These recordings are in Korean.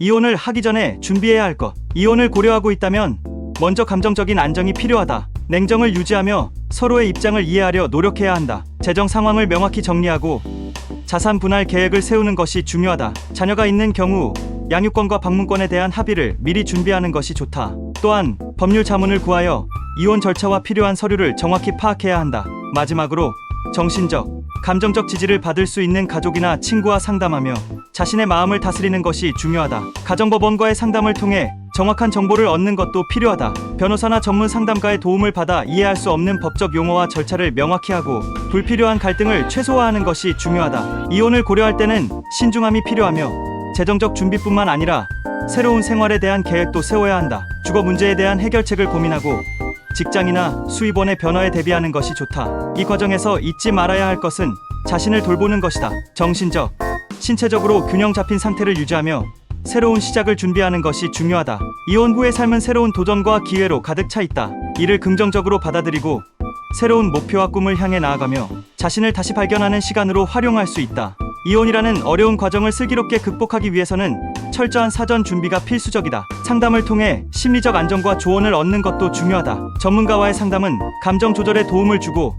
이혼을 하기 전에 준비해야 할 것. 이혼을 고려하고 있다면 먼저 감정적인 안정이 필요하다. 냉정을 유지하며 서로의 입장을 이해하려 노력해야 한다. 재정 상황을 명확히 정리하고 자산 분할 계획을 세우는 것이 중요하다. 자녀가 있는 경우 양육권과 방문권에 대한 합의를 미리 준비하는 것이 좋다. 또한 법률 자문을 구하여 이혼 절차와 필요한 서류를 정확히 파악해야 한다. 마지막으로 정신적, 감정적 지지를 받을 수 있는 가족이나 친구와 상담하며 자신의 마음을 다스리는 것이 중요하다. 가정법원과의 상담을 통해 정확한 정보를 얻는 것도 필요하다. 변호사나 전문 상담가의 도움을 받아 이해할 수 없는 법적 용어와 절차를 명확히 하고 불필요한 갈등을 최소화하는 것이 중요하다. 이혼을 고려할 때는 신중함이 필요하며 재정적 준비뿐만 아니라 새로운 생활에 대한 계획도 세워야 한다. 주거 문제에 대한 해결책을 고민하고 직장이나 수입원의 변화에 대비하는 것이 좋다. 이 과정에서 잊지 말아야 할 것은 자신을 돌보는 것이다. 정신적, 신체적으로 균형 잡힌 상태를 유지하며 새로운 시작을 준비하는 것이 중요하다. 이혼 후의 삶은 새로운 도전과 기회로 가득 차 있다. 이를 긍정적으로 받아들이고 새로운 목표와 꿈을 향해 나아가며 자신을 다시 발견하는 시간으로 활용할 수 있다. 이혼이라는 어려운 과정을 슬기롭게 극복하기 위해서는 철저한 사전 준비가 필수적이다. 상담을 통해 심리적 안정과 조언을 얻는 것도 중요하다. 전문가와의 상담은 감정 조절에 도움을 주고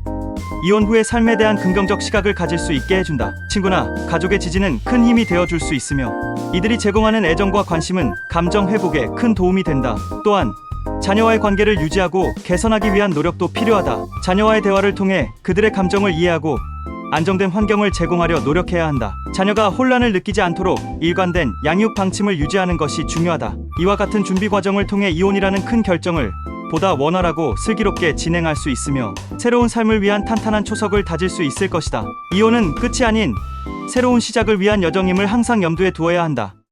이혼 후의 삶에 대한 긍정적 시각을 가질 수 있게 해준다. 친구나 가족의 지지는 큰 힘이 되어줄 수 있으며 이들이 제공하는 애정과 관심은 감정 회복에 큰 도움이 된다. 또한 자녀와의 관계를 유지하고 개선하기 위한 노력도 필요하다. 자녀와의 대화를 통해 그들의 감정을 이해하고 안정된 환경을 제공하려 노력해야 한다. 자녀가 혼란을 느끼지 않도록 일관된 양육 방침을 유지하는 것이 중요하다. 이와 같은 준비 과정을 통해 이혼이라는 큰 결정을 보다 원활하고 슬기롭게 진행할 수 있으며 새로운 삶을 위한 탄탄한 초석을 다질 수 있을 것이다. 이혼은 끝이 아닌 새로운 시작을 위한 여정임을 항상 염두에 두어야 한다.